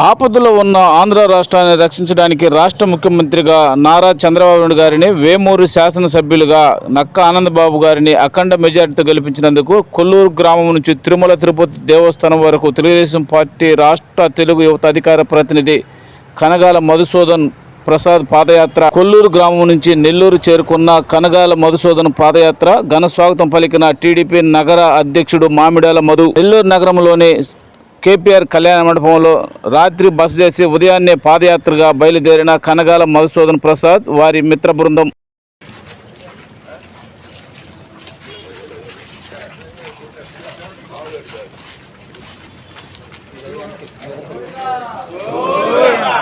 ఆపదలో ఉన్న ఆంధ్ర రాష్ట్రాన్ని రక్షించడానికి రాష్ట్ర ముఖ్యమంత్రిగా నారా చంద్రబాబు నాయుడు గారిని వేమూరు శాసనసభ్యులుగా నక్క ఆనందబాబు గారిని అఖండ మెజార్టీతో గెలిపించినందుకు కొల్లూరు గ్రామం నుంచి తిరుమల తిరుపతి దేవస్థానం వరకు తెలుగుదేశం పార్టీ రాష్ట్ర తెలుగు యువత అధికార ప్రతినిధి కనగాల మధుసూదన్ ప్రసాద్ పాదయాత్ర. కొల్లూరు గ్రామం నుంచి నెల్లూరు చేరుకున్న కనగాల మధుసూదన్ పాదయాత్ర. ఘన స్వాగతం పలికిన టీడీపీ నగర అధ్యక్షుడు మామిడాల మధు. నెల్లూరు నగరంలోని కేపీఆర్ కళ్యాణ మండపంలో రాత్రి బస చేసి ఉదయాన్నే పాదయాత్రగా బయలుదేరిన కనగాల మధుసూదన్ ప్రసాద్ వారి మిత్ర బృందం. Govinda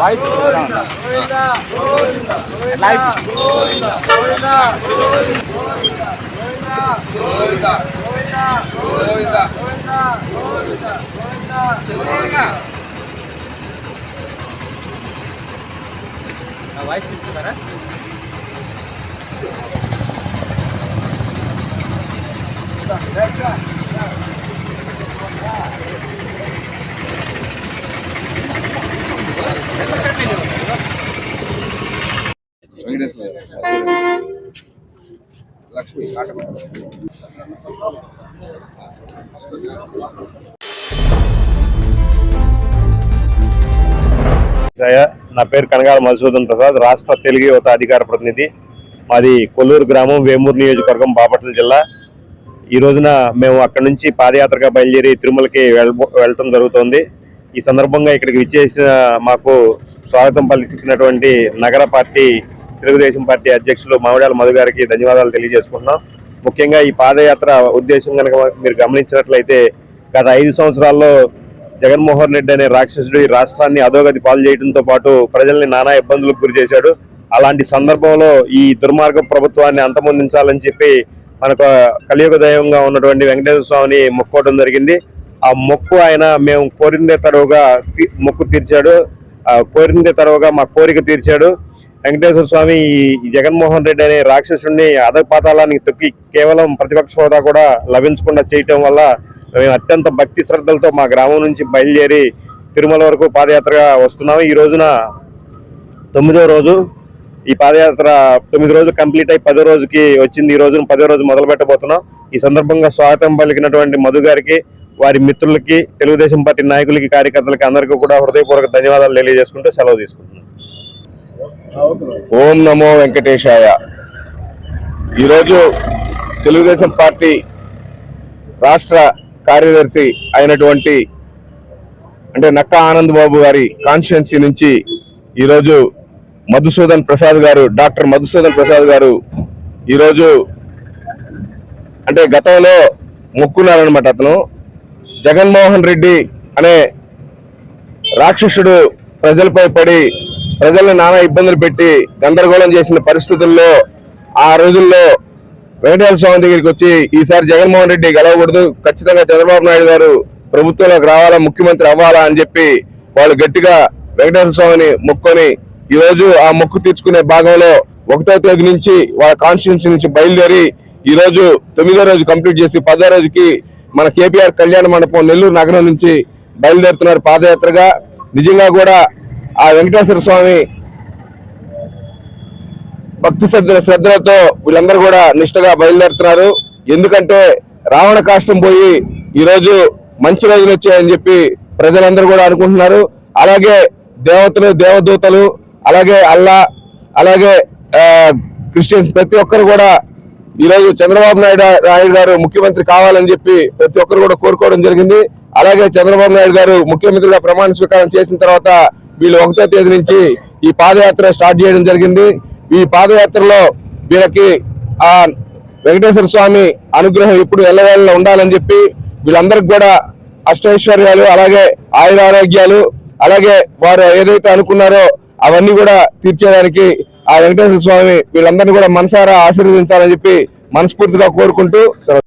voice life voice తీసుకున్నారా Yeah, yeah. లక్ష్మి జయ నా పేరు కనగాల మధుసూదన్ ప్రసాద్ రాష్ట్ర తెలుగు యువత అధికార ప్రతినిధి. మాది కొల్లూరు గ్రామం వేమూరు నియోజకవర్గం బాపట్ల జిల్లా. ఈ రోజున మేము అక్కడి నుంచి పాదయాత్రగా బయలుదేరి తిరుమలకి వెళ్ళటం జరుగుతోంది. ఈ సందర్భంగా ఇక్కడికి విచ్చేసిన మాకు స్వాగతం పలికినటువంటి నగర పార్టీ తెలుగుదేశం పార్టీ అధ్యక్షులు మామిడాల మధు గారికి ధన్యవాదాలు తెలియజేసుకుంటున్నాం. ముఖ్యంగా ఈ పాదయాత్ర ఉద్దేశం కనుక మీరు గమనించినట్లయితే గత ఐదు సంవత్సరాల్లో జగన్మోహన్ రెడ్డి అనే రాక్షసుడు ఈ రాష్ట్రాన్ని అధోగతి పాలు చేయడంతో పాటు ప్రజల్ని నానా ఇబ్బందులకు గురి చేశాడు. అలాంటి సందర్భంలో ఈ దుర్మార్గ ప్రభుత్వాన్ని అంతమొందించాలని చెప్పి మనకు కలియుగ దైవంగా ఉన్నటువంటి వెంకటేశ్వర స్వామిని మొక్కోవడం జరిగింది. ఆ మొక్కు ఆయన మేము కోరిందే తడవుగా మొక్కు తీర్చాడు. ఆ కోరిందే తడవుగా మా కోరిక తీర్చాడు. వెంకటేశ్వర స్వామి ఈ జగన్మోహన్ రెడ్డి అనే రాక్షసుడిని అధపాతాళానికి తొక్కి కేవలం ప్రతిపక్ష హోదా కూడా లభించకుండా చేయటం వల్ల మేము అత్యంత భక్తి శ్రద్ధలతో మా గ్రామం నుంచి బయలుదేరి తిరుమల వరకు పాదయాత్రగా వస్తున్నాము. ఈ రోజున తొమ్మిదో రోజు. ఈ పాదయాత్ర తొమ్మిది రోజులు కంప్లీట్ అయి పదో రోజుకి వచ్చింది. ఈ రోజున పదో రోజు మొదలు పెట్టబోతున్నాం. ఈ సందర్భంగా స్వాగతం పలికినటువంటి మధు గారికి వారి మిత్రులకి తెలుగుదేశం పార్టీ నాయకులకి కార్యకర్తలకి అందరికీ కూడా హృదయపూర్వక ధన్యవాదాలు తెలియజేసుకుంటూ సెలవు తీసుకుంటున్నాం. ఓం నమో వెంకటేశాయ. ఈరోజు తెలుగుదేశం పార్టీ రాష్ట్ర కార్యదర్శి అయినటువంటి అంటే నక్క ఆనంద్ బాబు గారి కాన్స్టిట్యున్సీ నుంచి ఈరోజు మధుసూదన్ ప్రసాద్ గారు డాక్టర్ మధుసూదన్ ప్రసాద్ గారు ఈరోజు అంటే గతంలో మొక్కున్నారనమాట అతను. జగన్మోహన్ రెడ్డి అనే రాక్షసుడు ప్రజలపై పడి ప్రజల్ని నానా ఇబ్బందులు పెట్టి గందరగోళం చేసిన పరిస్థితుల్లో ఆ రోజుల్లో వెంకటేశ్వర స్వామి దగ్గరికి వచ్చి ఈసారి జగన్మోహన్ రెడ్డి గెలవకూడదు ఖచ్చితంగా చంద్రబాబు నాయుడు గారు ప్రభుత్వంలోకి రావాలా ముఖ్యమంత్రి అవ్వాలా అని చెప్పి వాళ్ళు గట్టిగా వెంకటేశ్వర స్వామిని మొక్కొని ఈ రోజు ఆ మొక్కు తీర్చుకునే భాగంలో ఒకటో తేదీ నుంచి వాళ్ళ కాన్స్టిట్యున్సీ నుంచి బయలుదేరి ఈ రోజు తొమ్మిదో రోజు కంప్లీట్ చేసి పదో రోజుకి మన కేపీఆర్ కళ్యాణ మండపం నెల్లూరు నగరం నుంచి బయలుదేరుతున్నారు పాదయాత్రగా. నిజంగా కూడా ఆ వెంకటేశ్వర స్వామి భక్తి శ్రద్ధ శ్రద్ధలతో వీళ్ళందరూ కూడా నిష్టగా బయలుదేరుతున్నారు. ఎందుకంటే రావణ కాష్టం పోయి ఈరోజు మంచి రోజులు వచ్చాయని చెప్పి ప్రజలందరూ కూడా అనుకుంటున్నారు. అలాగే దేవతలు దేవదూతలు అలాగే అల్లా అలాగే క్రిస్టియన్స్ ప్రతి ఒక్కరు కూడా ఈ రోజు చంద్రబాబు నాయుడు నాయుడు గారు ముఖ్యమంత్రి కావాలని చెప్పి ప్రతి ఒక్కరు కూడా కోరుకోవడం జరిగింది. అలాగే చంద్రబాబు నాయుడు గారు ముఖ్యమంత్రిగా ప్రమాణ స్వీకారం చేసిన తర్వాత వీళ్ళు ఒకటో తేదీ నుంచి ఈ పాదయాత్ర స్టార్ట్ చేయడం జరిగింది. ఈ పాదయాత్రలో వీళ్ళకి ఆ వెంకటేశ్వర స్వామి అనుగ్రహం ఇప్పుడు ఎల్లవేళలో ఉండాలని చెప్పి వీళ్ళందరికి కూడా అష్టైశ్వర్యాలు అలాగే ఆయుర ఆరోగ్యాలు అలాగే వారు ఏదైతే అనుకున్నారో అవన్నీ కూడా తీర్చేదానికి ఆ వెంకటేశ్వర స్వామి వీళ్ళందరినీ కూడా మనసారా ఆశీర్వదించాలని చెప్పి మనస్ఫూర్తిగా కోరుకుంటూ